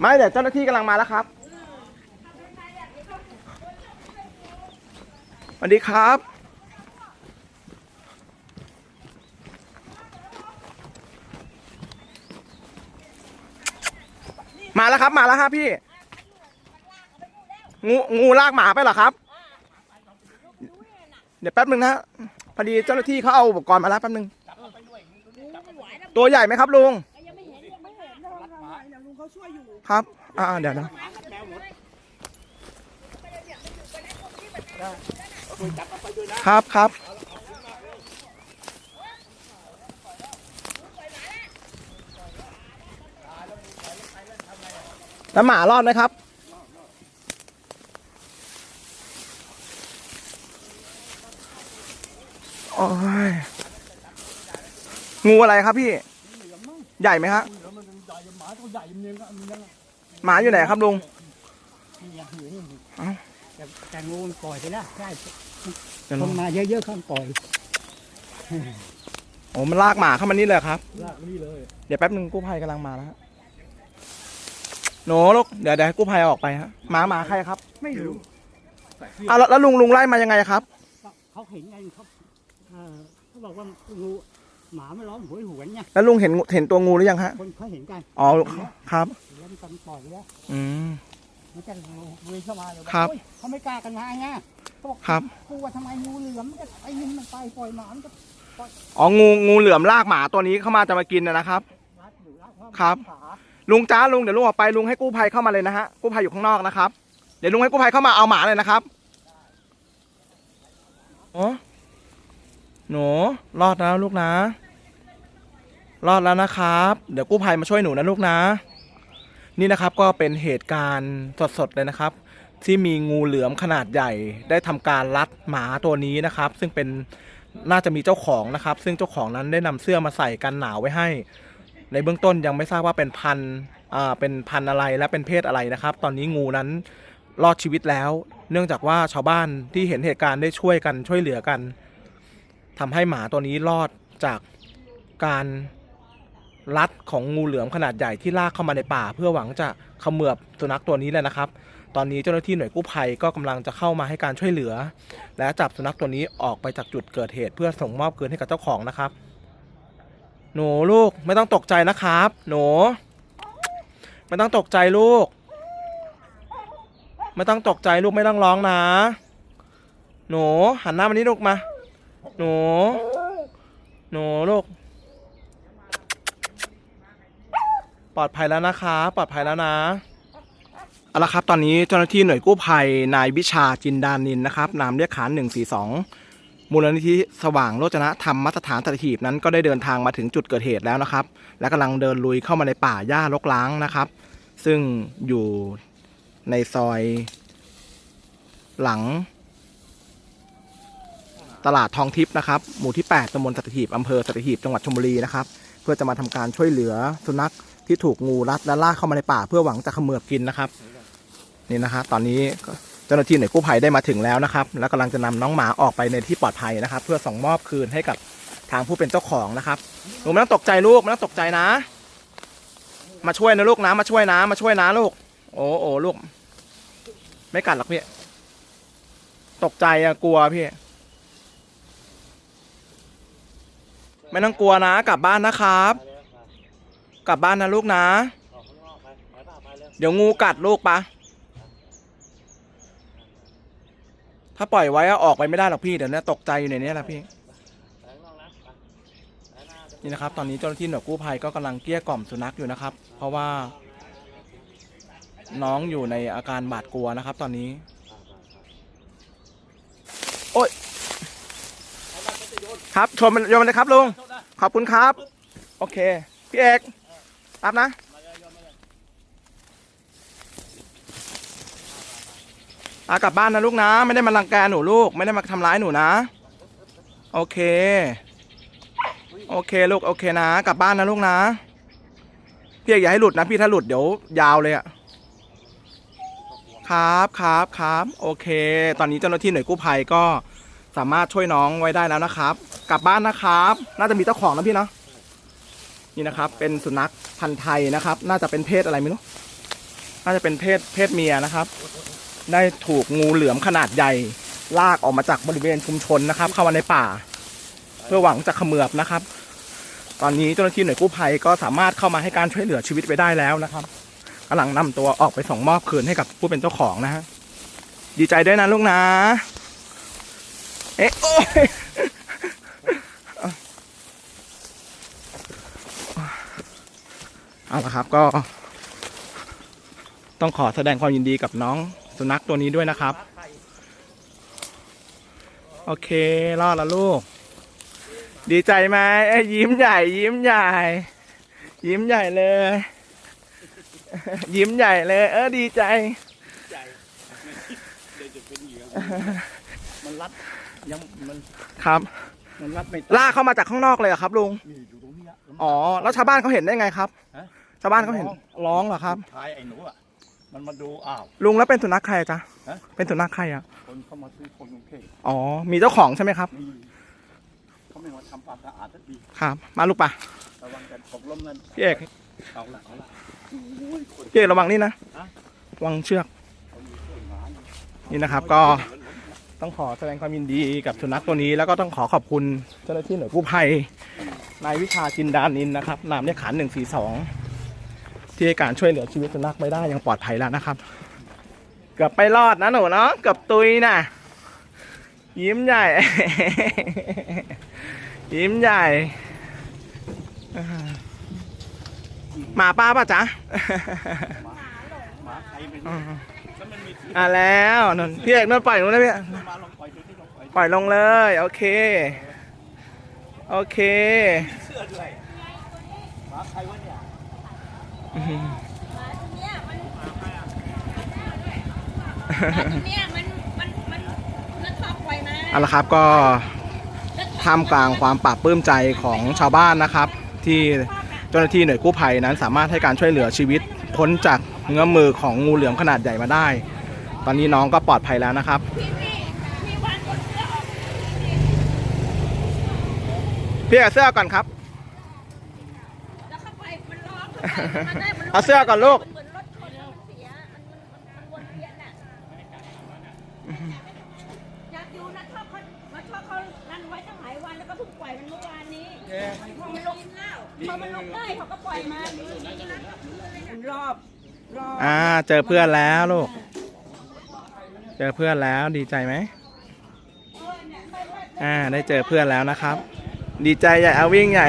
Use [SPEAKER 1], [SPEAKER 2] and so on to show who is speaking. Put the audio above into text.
[SPEAKER 1] ไม่เดี๋ยวเจ้าหน้าที่กำลังมาแล้วครับสวัสดีครับ มาแล้วครับมาแล้วครับพี่ งูงูลากหมาไปเหรอครับ เดี๋ยวแป๊บนึงนะพอดีเจ้าหน้าที่เขาเอาอุปกรณ์มาแล้วแป๊บนึง ตัวใหญ่ไหมครับลุง
[SPEAKER 2] ยังไม่เห็นยัง
[SPEAKER 1] ครับ อ่าเดี๋ยวนะครับครับแล้วหมารอดไหมครับ โอ้ย งูอะไรครับพี่ ใหญ่ไหมฮะ
[SPEAKER 3] หมาตัวใหญ่มันยังมันยัง
[SPEAKER 1] หมาอยู่ไหนครับลุง
[SPEAKER 3] มันยังอยู่นี่
[SPEAKER 1] เอ้า
[SPEAKER 3] แต่แต่งูมันปล่อยไปแล้วใช่
[SPEAKER 1] เดี๋ยว
[SPEAKER 3] ค
[SPEAKER 1] ลอง
[SPEAKER 3] นมาเยอะๆข้างปล่อย
[SPEAKER 1] โอ้มันลากหมาเข้ามานี่เลยครับ
[SPEAKER 3] ลากนี่เลย
[SPEAKER 1] เดี๋ยวแป๊บนึงกู้ภัยกำลังมาแล้วฮะหนูลูกเดี๋ยวเดี๋ยวให้กู้ภัยเอาออกไปฮะหมาหมาใครครับ
[SPEAKER 3] ไม่รู้
[SPEAKER 1] อะแล้วแล้วลุงลุงไล่มายังไงครับ
[SPEAKER 3] เขาเห็นไงเขาเอ่อเขาบอกว่างู หมาไม่ร้องโหวยหวนไง
[SPEAKER 1] แล้วลุงเห็นงูเห็นตัวงูหรือยังฮะ
[SPEAKER 3] คนเขาเห็นกัน
[SPEAKER 1] อ๋อ ครับ
[SPEAKER 3] แล้วมันกันปล่อยแล้ว
[SPEAKER 1] อืม
[SPEAKER 3] มันจะลุยเข้ามาเลย
[SPEAKER 1] ครับ
[SPEAKER 3] โอ้ยเขาไม่กล้ากันมาไงเขาบอก
[SPEAKER 1] ครับ
[SPEAKER 3] กลัวทำไมงูเหลือมมันก็ไอ้ยิงมันไปปล่อยหมามันก็
[SPEAKER 1] อ๋อ งู งูเหลือมลากหมาตัวนี้เข้ามาจะมากินนะนะครับ
[SPEAKER 3] รัดอยู่รัดเข้ามา
[SPEAKER 1] ครับ
[SPEAKER 3] ขา
[SPEAKER 1] ลุงจ้าลุงเดี๋ยวลุงออกไปลุงให้กู้ภัยเข้ามาเลยนะฮะ กู้ภัยอยู่ข้างนอกนะครับ เดี๋ยวลุงให้กู้ภัยเข้ามาเอาหมาเลยนะครับโอ้หนูรอดแล้วลูกนะ รอดแล้วนะครับ เดี๋ยวกู้ภัยมาช่วยหนูนะลูกนะ นี่นะครับก็เป็นเหตุการณ์สดๆเลยนะครับ ที่มีงูเหลือมขนาดใหญ่ ได้ทำการรัดหมาตัวนี้นะครับ ซึ่งเป็นน่าจะมีเจ้าของนะครับ ซึ่งเจ้าของนั้นได้นำเสื้อมาใส่กันหนาวไว้ให้ ในเบื้องต้นยังไม่ทราบว่าเป็นพันอ่าเป็นพันอะไรและเป็นเพศอะไรนะครับ ตอนนี้งูนั้นรอดชีวิตแล้ว เนื่องจากว่าชาวบ้านที่เห็นเหตุการณ์ได้ช่วยกันช่วยเหลือกันทำให้หมาตัวนี้รอดจากการ รัดของงูเหลือมขนาดใหญ่ที่ลากเข้ามาในป่า เพื่อหวังจะเขมือบสุนัขตัวนี้แหละนะครับ ตอนนี้เจ้าหน้าที่หน่วยกู้ภัยก็กำลังจะเข้ามาให้การช่วยเหลือ และจับสุนัขตัวนี้ออกไปจากจุดเกิดเหตุ เพื่อส่งมอบคืนให้กับเจ้าของนะครับ หนูลูกไม่ต้องตกใจนะครับ หนูไม่ต้องตกใจลูก ไม่ต้องตกใจลูกไม่ต้องร้องนะ หนูหันหน้ามานี่ลูกมา หนู หนูลูก ปลอดภัยแล้วนะคะ ปลอดภัยแล้วนะเอาละครับตอนนี้เจ้าหน้าที่หน่วยกู้ภัยนายวิชาจินดานินนะครับนามเรียกขาน142 มูลนิธิสว่างโรจนธรรมสถานสัตหีบนั้นก็ได้เดินทางมาถึงจุดเกิดเหตุแล้วนะครับ และกำลังเดินลุยเข้ามาในป่าหญ้ารกร้างนะครับ ซึ่งอยู่ในซอยหลัง ตลาดทองทิพย์นะครับ หมู่ที่ 8ตำบลสัตหีบอำเภอสัตหีบจังหวัดชลบุรีนะครับ เพื่อจะมาทำการช่วยเหลือสุนัข ที่ถูกงูรัดและลากเข้ามาในป่าเพื่อหวังจะเขมือบกินนะครับ นี่นะฮะตอนนี้เจ้าหน้าที่หน่วยกู้ภัยได้มาถึงแล้วนะครับ แล้วกำลังจะนำน้องหมาออกไปในที่ปลอดภัยนะครับ เพื่อส่งมอบคืนให้กับทางผู้เป็นเจ้าของนะครับหนูไม่ต้องตกใจลูกไม่ต้องตกใจนะ มาช่วยนะลูกนะมาช่วยนะ มาช่วยนะลูก โอ้โอ้ลูก ไม่กัดหรอกพี่ ตกใจอะกลัวพี่ไม่ต้องกลัวนะ กลับบ้านนะครับ กลับบ้านนะลูกนะเดี๋ยวงูกัดลูกปะ ถ้าปล่อยไว้อะออกไปไม่ได้หรอกพี่ เดี๋ยวเนี้ตกใจอยู่ในนี้แหละพี่นี่นะครับ ตอนนี้เจ้าหน้าที่หน่วยกู้ภัยก็กำลังเกลี้ยกล่อมสุนัขอยู่นะครับ เพราะว่า น้องอยู่ในอาการบาดกลัวนะครับ ตอนนี้ โอ้ยครับชมมันโยนมันเลยครับลุง ขอบคุณครับ โอเค พี่เอก รับนะอากลับบ้านนะลูกนะ ไม่ได้มารังแกหนูลูก ไม่ได้มาทำร้ายหนูนะ โอเค โอเคลูกโอเคนะ กลับบ้านนะลูกนะ พี่อกอย่าให้หลุดนะพี่ถ้าหลุดเดี๋ยวยาวเลยอะครับครับครับโอเค ตอนนี้เจ้าหน้าที่หน่วยกู้ภัยก็สามารถช่วยน้องไว้ได้แล้วนะครับ กลับบ้านนะครับ น่าจะมีเจ้าของนะพี่เนาะ นี่นะครับ เป็นสุนัขพันธุ์ไทยนะครับ น่าจะเป็นเพศอะไรไม่รู้น่าจะเป็นเพศเพศเมียนะครับ ได้ถูกงูเหลือมขนาดใหญ่ ลากออกมาจากบริเวณชุมชนนะครับ เข้ามาในป่า เพื่อหวังจะขมือบนะครับ ตอนนี้เจ้าหน้าที่หน่วยกู้ภัยก็สามารถเข้ามาให้การช่วยเหลือชีวิตไว้ได้แล้วนะครับกำลังนำตัวออกไปส่งมอบคืนให้กับผู้เป็นเจ้าของนะฮะดีใจด้วยนะลูกนะ เอ๊ะโอ้ย เอาละครับก็ต้องขอแสดงความยินดีกับน้องสุนัขตัวนี้ด้วยนะครับ โอเค รอดแล้วลูก ดีใจไหมเอ้ยยิ้มใหญ่ ยิ้มใหญ่ ยิ้มใหญ่เลย ยิ้มใหญ่เลย เออดีใจ
[SPEAKER 3] ใจเดี๋ยวจะเป็นเหยื่อมันรัดยังมัน
[SPEAKER 1] ครับ
[SPEAKER 3] มันรัดไม่
[SPEAKER 1] ลากเข้ามาจากข้างนอกเลยเหรอครับลุง
[SPEAKER 3] นี่อยู่ตรงนี้อะ
[SPEAKER 1] อ๋อ แล้วชาวบ้านเขาเห็นได้ไงครับ
[SPEAKER 3] ฮะ
[SPEAKER 1] ชาวบ้านเขาเห็นร้องเหรอครับ
[SPEAKER 3] ชายไอ้หนูอะมันมาดูอ้าว
[SPEAKER 1] ลุงแล้วเป็นสุนัขใครจ๊ะ
[SPEAKER 3] ฮะ
[SPEAKER 1] เป็นสุนัขใครอะ
[SPEAKER 3] คนเข้ามาซื้อคนกรุงเทพ
[SPEAKER 1] อ๋อมีเจ้าของใช่ไหมครับ
[SPEAKER 3] นี่เขาไม่มาทำความสะอาดสักที
[SPEAKER 1] ครับมาลูกปะ
[SPEAKER 3] ระวังกันตกล้มนั่น
[SPEAKER 1] พี่เอก
[SPEAKER 3] เอาละเอาละ
[SPEAKER 1] พี่เอกระวังนี่นะ
[SPEAKER 3] ฮะ
[SPEAKER 1] ระวังเชือก
[SPEAKER 3] เอาอยู่ช่วยหมาอยู่
[SPEAKER 1] นี่นะครับก็ต้องขอแสดงความยินดีกับสุนัขตัวนี้ แล้วก็ต้องขอขอบคุณเจ้าหน้าที่หน่วยกู้ภัยนายวิชาจินดานินนะครับนามเลขขานหนึ่งสี่สอง ที่ให้การช่วยเหลือชีวิตสุนัขไว้ได้อย่างปลอดภัยแล้วนะครับ เกือบไปรอดนะหนูเนาะเกือบตุยนะยิ้มใหญ่ ยิ้มใหญ่หมาป้าป่ะจ๊ะ
[SPEAKER 3] หมาใครไม่
[SPEAKER 1] อื
[SPEAKER 3] รู้
[SPEAKER 1] ม
[SPEAKER 3] แล้วมันมีที่
[SPEAKER 1] อะแล้วนนพี่เอกนนปล่อยหนูนะพี่
[SPEAKER 3] มาลงปล่อยดูที่ลองปล่อย
[SPEAKER 1] ปล่อยลงเลย โอเค โอเค
[SPEAKER 3] เสื้อด้วยหมาใครวะเนี่ย
[SPEAKER 2] เนี่ยมันมันมันมันชอบปล่อยมา
[SPEAKER 1] เอาละครับก็ท่ามกลางความปราบปลื้มใจของชาวบ้านนะครับ ที่เจ้าหน้าที่หน่วยกู้ภัยนั้นสามารถให้การช่วยเหลือชีวิตพ้นจากเงื้อมมือของงูเหลือมขนาดใหญ่มาได้ ตอนนี้น้องก็ปลอดภัยแล้วนะครับ
[SPEAKER 2] พี่พี่พี่วางบนเสื้อออก
[SPEAKER 1] พี่เอาเสื้อก่อนครับ
[SPEAKER 2] แล้วเข้าไปมันร้อง เข้าไปมันได้มัน
[SPEAKER 1] เอาเสื้อก่อนลูก
[SPEAKER 2] มันเหมือนรถชนแล้วมันเสียมันมันมันมันวนเวียนอะอยากอยู่นะชอบเขามาชอบเขานั่นไว้ตั้งหลายวันแล้วก็เพิ่งปล่อยมันเมื่อวานนี้พอมันลุกแล้วพอมันลุกได้เขาก็ปล่อยมามันรอบรอบ
[SPEAKER 1] อ่าเจอเพื่อนแล้วลูก เจอเพื่อนแล้วดีใจไหมอ่าได้เจอเพื่อนแล้วนะครับ ดีใจใหญ่เอาวิ่งใหญ่